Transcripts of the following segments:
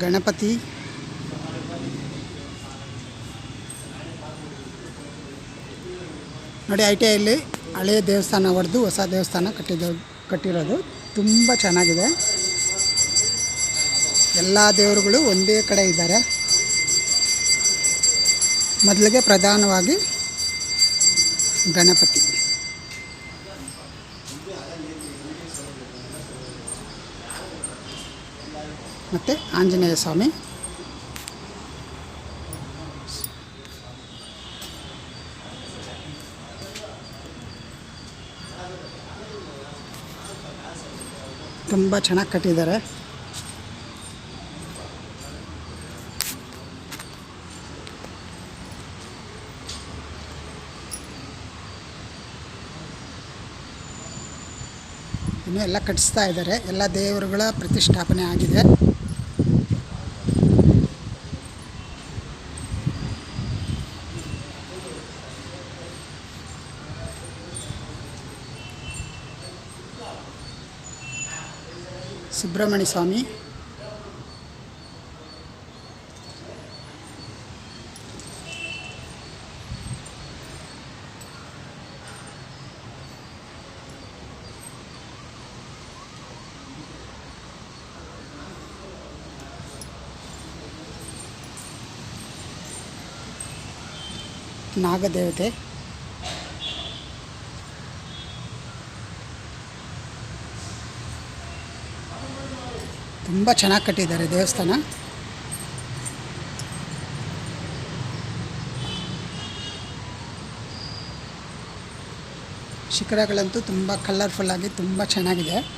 ಗಣಪತಿ. ನೋಡಿ I T ಐಲಿ ಹಳೆಯ ದೇವಸ್ಥಾನ ಹೊಡೆದು ಹೊಸ ದೇವಸ್ಥಾನ ಕಟ್ಟಿದ ಕಟ್ಟಿರೋದು. ತುಂಬ ಚೆನ್ನಾಗಿದೆ. ಎಲ್ಲ ದೇವರುಗಳು ಒಂದೇ ಕಡೆ ಇದ್ದಾರೆ. ಮೊದಲಿಗೆ ಪ್ರಧಾನವಾಗಿ ಗಣಪತಿ ಮತ್ತು ಆಂಜನೇಯ ಸ್ವಾಮಿ ತುಂಬ ಚೆನ್ನಾಗಿ ಕಟ್ಟಿದ್ದಾರೆ ಇನ್ನು ಎಲ್ಲ ಕಟ್ಟಿಸ್ತಾ ಇದ್ದಾರೆ. ಎಲ್ಲ ದೇವರುಗಳ ಪ್ರತಿಷ್ಠಾಪನೆ ಆಗಿದೆ. ಸುಬ್ರಹ್ಮಣ್ಯ ಸ್ವಾಮಿ. ನಾಗದೇವತೆ. ತುಂಬ ಚೆನ್ನಾಗಿ ಕಟ್ಟಿದ್ದಾರೆ ದೇವಸ್ಥಾನ. ಶಿಖರಗಳಂತೂ ತುಂಬ ಕಲರ್ಫುಲ್ಲಾಗಿ ತುಂಬ ಚೆನ್ನಾಗಿದೆ.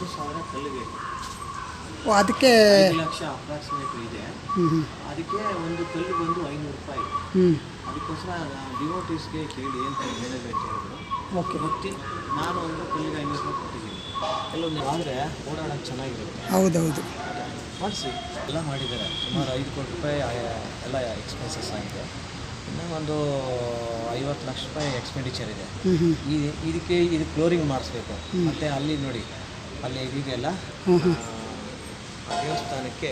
ಹತ್ತು ಸಾವಿರ ಕಲ್ಲು ಬೇಕು ಓ ಅದಕ್ಕೆ ಐದು ಲಕ್ಷ ಅಪ್ರಾಕ್ಸಿಮೇಟ್ ಇದೆ. ಹ್ಞೂ ಹ್ಞೂ ಅದಕ್ಕೆ ಒಂದು ಕಲ್ಲು ಬಂದು ಐನೂರು ರೂಪಾಯಿ. ಹ್ಞೂ ಅದಕ್ಕೋಸ್ಕರ ಡಿವೋಟೀಸ್ಗೆ ಕೇಳಿ ಅಂತ ಹೇಳಬೇಕು ಓಕೆ. ಗೊತ್ತಿ ನಾನು ಒಂದು ಕಲ್ಲಿಗೆ ಐನೂರು ರೂಪಾಯಿ ಕೊಟ್ಟಿದ್ದೀನಿ. ಕೆಲವೊಂದು ಆದರೆ ಓಡಾಡೋಕ್ಕೆ ಚೆನ್ನಾಗಿರುತ್ತೆ. ಹೌದೌದು. ಮಾಡಿಸಿ. ಎಲ್ಲ ಮಾಡಿದ್ದಾರೆ. ಸುಮಾರು ಐದು ಕೋಟಿ ರೂಪಾಯಿ ಎಲ್ಲ ಎಕ್ಸ್ಪೆನ್ಸಸ್ ಆಗಿದೆ. ಇನ್ನೂ ಒಂದು ಐವತ್ತು ಲಕ್ಷ ರೂಪಾಯಿ ಎಕ್ಸ್ಪೆಂಡಿಚರ್ ಇದೆ. ಈ ಇದಕ್ಕೆ ಇದು ಫ್ಲೋರಿಂಗ್ ಮಾಡಿಸ್ಬೇಕು. ಮತ್ತು ಅಲ್ಲಿ ನೋಡಿ ಅಲ್ಲಿ ಇದೆಯಲ್ಲ? ಆ ದೇವಸ್ಥಾನಕ್ಕೆ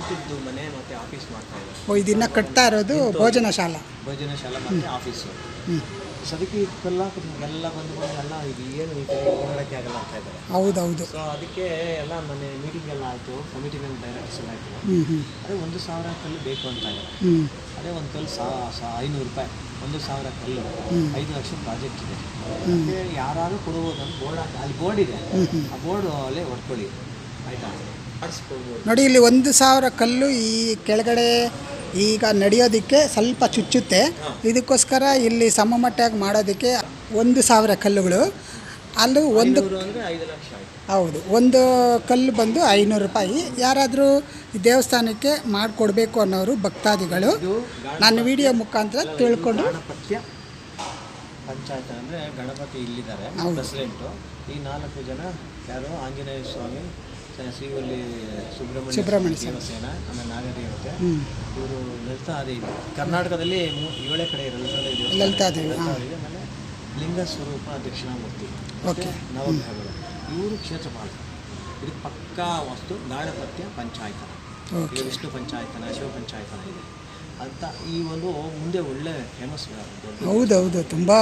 ಊಟದ್ದು ಮನೆ ಮತ್ತೆ ಆಫೀಸ್ ಮಾಡ್ತಾ ಇದ್ದಾರೆ. ಓ ಇದನ್ನ ಕಟ್ತಾ ಇರೋದು ಭೋಜನ ಶಾಲಾ? ಭೋಜನ ಶಾಲಾ ಮತ್ತೆ ಆಫೀಸು. ಸದಕ್ಕೆ ಇದಕ್ಕೆಲ್ಲ ಎಲ್ಲ ಬಂದು ಬಂದು ಎಲ್ಲ ಇದು ಏನು ಈ ಕಡೆ ಓಡಾಡೋಕ್ಕೆ ಆಗಲ್ಲ ಅಂತ ಇದ್ದಾರೆ. ಹೌದು ಸೊ ಅದಕ್ಕೆ ಎಲ್ಲ ಮನೆ ಮೀಟಿಂಗ್ ಎಲ್ಲ ಆಯಿತು ಕಮಿಟಿನಲ್ಲಿ ಡೈರೆಕ್ಟರ್ಸ್ ಎಲ್ಲ ಆಯಿತು. ಅದೇ ಒಂದು ಸಾವಿರ ಕಲ್ಲು ಬೇಕು ಅಂತ ಇದೆ. ಅದೇ ಒಂದು ಕಲ್ಲು ಸಾ ಸಾ ಐನೂರು ರೂಪಾಯಿ ಒಂದು ಸಾವಿರ ಕಲ್ಲು ಐದು ಲಕ್ಷ ಪ್ರಾಜೆಕ್ಟ್ ಇದೆ. ಅದಕ್ಕೆ ಯಾರಾದರೂ ಕೊಡ್ಬೋದು ಅಂತ ಬೋರ್ಡ್ ಅಲ್ಲಿ ಬೋರ್ಡ್ ಇದೆ. ಆ ಬೋರ್ಡ್ ಅಲ್ಲೇ ಹೊಡ್ಕೊಳ್ಳಿ. ಆಯಿತಾ? ನೋಡಿ ಇಲ್ಲಿ ಒಂದು ಸಾವಿರ ಕಲ್ಲು ಈ ಕೆಳಗಡೆ ಈಗ ನಡೆಯೋದಕ್ಕೆ ಸ್ವಲ್ಪ ಚುಚ್ಚುತ್ತೆ. ಇದಕ್ಕೋಸ್ಕರ ಇಲ್ಲಿ ಸಮಮಟ್ಟಾಗಿ ಮಾಡೋದಕ್ಕೆ ಒಂದು ಸಾವಿರ ಕಲ್ಲುಗಳು. ಅಲ್ಲೂ ಒಂದು ಹೌದು ಒಂದು ಕಲ್ಲು ಬಂದು ಐನೂರು ರೂಪಾಯಿ. ಯಾರಾದರೂ ದೇವಸ್ಥಾನಕ್ಕೆ ಮಾಡಿಕೊಡ್ಬೇಕು ಅನ್ನೋರು ಭಕ್ತಾದಿಗಳು ನಾನು ನನ್ನ ವಿಡಿಯೋ ಮುಖಾಂತರ ತಿಳ್ಕೊಂಡು ಪಂಚಾಯತ್ ಅಂದರೆ ಗಣಪತಿ ಇಲ್ಲಿದ್ದಾರೆ. ಪ್ರೆಸಿಡೆಂಟು. ಈ ನಾಲ್ಕು ಜನ ಯಾರು? ಆಂಜನೇಯ ಸ್ವಾಮಿ ಶ್ರೀವಲ್ಲಿ ಸುಬ್ರಹ್ಮಣ್ಯ ಸುಬ್ರಹ್ಮಣ್ಯ ದೇವಸೇನ ಆಮೇಲೆ ನಾಗದೇವತೆ ಇವರು ಲಲಿತಾದೇವಿ. ಕರ್ನಾಟಕದಲ್ಲಿ ಏಳೇ ಕಡೆ ಇದೆ ಲಲಿತಾದೇವಿ ಆಮೇಲೆ ಲಿಂಗ ಸ್ವರೂಪ ದಕ್ಷಿಣಾಮೂರ್ತಿ. ನವಗ್ರಹಗಳು. ಇವರು ಕ್ಷೇತ್ರಪಾಲ. ಇದು ಪಕ್ಕಾ ವಸ್ತು ಗಾಣಪತ್ಯ ಪಂಚಾಯತನ. ಈಗ ವಿಷ್ಣು ಪಂಚಾಯತನ ಶಿವ ಪಂಚಾಯತನ ಇದೆ. ಅಂತ ಈ ಒಂದು ಮುಂದೆ ಒಳ್ಳೆ ಫೇಮಸ್ ಹೌದೌದು ತುಂಬಾ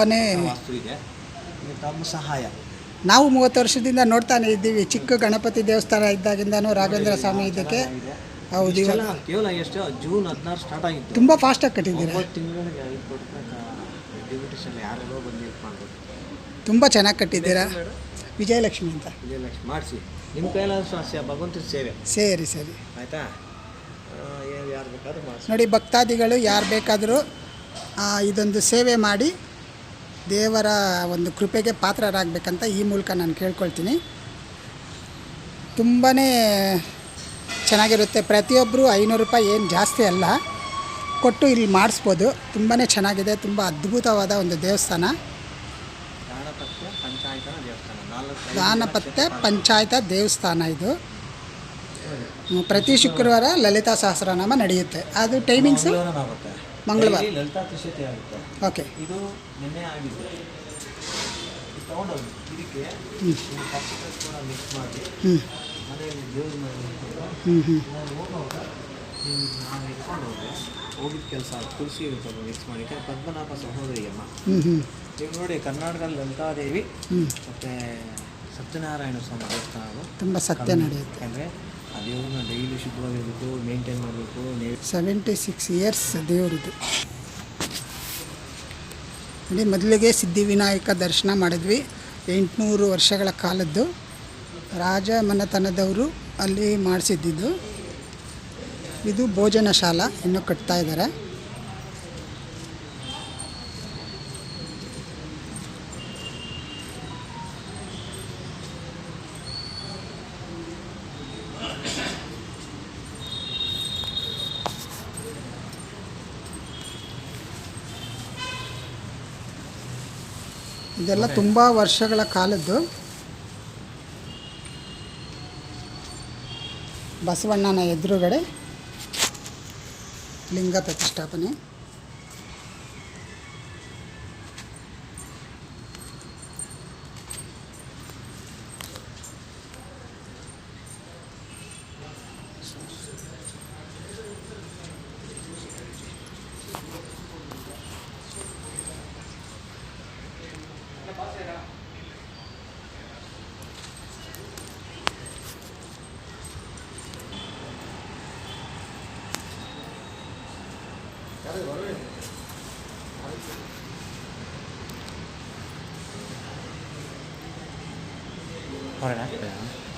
ವಾಸ್ತು ಇದೆ. ಇದು ತಮ್ಮ ಸಹಾಯ. ನಾವು ಮೂವತ್ತು ವರ್ಷದಿಂದ ನೋಡ್ತಾನೆ ಇದ್ದೀವಿ. ಚಿಕ್ಕ ಗಣಪತಿ ದೇವಸ್ಥಾನ ಇದ್ದಾಗಿಂದನೂ ರಾಘವೇಂದ್ರ ಸ್ವಾಮಿ ಇದಕ್ಕೆ. ಇದೆ ಹೌದು ಇವಾಗ ಕೇವಲ ಎಷ್ಟು? ಜೂನ್ ಹದಿನಾರು ಸ್ಟಾರ್ಟ್ ಆಗಿತ್ತು. ತುಂಬ ಫಾಸ್ಟಾಗಿ ಕಟ್ಟಿದ್ದೀರಾ? ತುಂಬ ಚೆನ್ನಾಗಿ ಕಟ್ಟಿದ್ದೀರಾ? ವಿಜಯಲಕ್ಷ್ಮಿ ಅಂತ. ವಿಜಯಲಕ್ಷ್ಮಿ ಮಾಡಿಸಿ. ನಿಮ್ಮ ಕೈಲಾದ ಭಗವಂತನ ಸೇವೆ. ಸರಿ ಸರಿ. ಆಯಿತಾ? ಯಾರು ಬೇಕಾದ್ರೂ ಮಾಡಿಸಿ. ನೋಡಿ ಭಕ್ತಾದಿಗಳು ಯಾರು ಬೇಕಾದರೂ ಇದೊಂದು ಸೇವೆ ಮಾಡಿ ದೇವರ ಒಂದು ಕೃಪೆಗೆ ಪಾತ್ರರಾಗಬೇಕಂತ ಈ ಮೂಲಕ ನಾನು ಕೇಳ್ಕೊಳ್ತೀನಿ. ತುಂಬಾ ಚೆನ್ನಾಗಿರುತ್ತೆ. ಪ್ರತಿಯೊಬ್ಬರು ಐನೂರು ರೂಪಾಯಿ ಏನು ಜಾಸ್ತಿ ಅಲ್ಲ. ಕೊಟ್ಟು ಇಲ್ಲಿ ಮಾಡಿಸ್ಬೋದು. ತುಂಬಾ ಚೆನ್ನಾಗಿದೆ. ತುಂಬ ಅದ್ಭುತವಾದ ಒಂದು ದೇವಸ್ಥಾನ. ದಾನಪತ್ಯ ಪಂಚಾಯತ ದೇವಸ್ಥಾನ ಇದು. ಪ್ರತಿ ಶುಕ್ರವಾರ ಲಲಿತಾ ಸಹಸ್ರನಾಮ ನಡೆಯುತ್ತೆ. ಅದು ಟೈಮಿಂಗ್ಸು ಮಂಗಳವಾರ. ಲಲಿತಾ ತ್ರಿಶತಿ ಆಗುತ್ತೆ. ಓಕೆ. ಇದು ನಿನ್ನೆ ಆಗಿದೆ ತಗೊಂಡೋಗಿ. ಇದಕ್ಕೆ ಕೂಡ ಮಿಕ್ಸ್ ಮಾಡಿ ಮನೆಯಲ್ಲಿ ದೇವ್ರ ಮನೆ ಇಟ್ಕೊಂಡು ಹ್ಞೂ ಹ್ಞೂ ನಾನು ಹೋಗುವಾಗ ನೀವು ನಾನು ಇಟ್ಕೊಂಡು ಹೋದ್ರೆ ಇರುತ್ತೆ ಕೆಲಸ ತುಳಸಿ ಇರ್ತದೆ ಮಿಕ್ಸ್ ಮಾಡಿ ಪದ್ಮನಾಭ ಸಹೋದರಿಯಮ್ಮ. ಈಗ ನೋಡಿ ಕರ್ನಾಟಕದಲ್ಲಿ ಲಲಿತಾದೇವಿ ಮತ್ತು ಸತ್ಯನಾರಾಯಣ ಸ್ವಾಮಿ ದೇವಸ್ಥಾನ. ತುಂಬ ಸತ್ಯ ನಡೆಯುತ್ತೆ. ಯಾಕಂದರೆ ಆ ಡೈಲಿ ಶುದ್ಧವಾಗಿರಬೇಕು ಮೇಂಟೈನ್ ಮಾಡಬೇಕು ಸೆವೆಂಟಿ ಸಿಕ್ಸ್ ಇಯರ್ಸ್ ದೇವರಿದು. ಇಲ್ಲಿ ಮೊದಲಿಗೆ ಸಿದ್ಧಿವಿನಾಯಕ ದರ್ಶನ ಮಾಡಿದ್ವಿ. ಎಂಟುನೂರು ವರ್ಷಗಳ ಕಾಲದ್ದು. ರಾಜ ಮನೆತನದವರು ಅಲ್ಲಿ ಮಾಡಿಸಿದ್ದಿದ್ದು. ಇದು ಭೋಜನ ಶಾಲಾ ಇನ್ನು ಕಟ್ತಾ ಇದ್ದಾರೆ. ಇದೆಲ್ಲ ತುಂಬ ವರ್ಷಗಳ ಕಾಲದ್ದು. ಬಸವಣ್ಣನ ಎದುರುಗಡೆ ಲಿಂಗ ಪ್ರತಿಷ್ಠಾಪನೆ. 好嘞，来。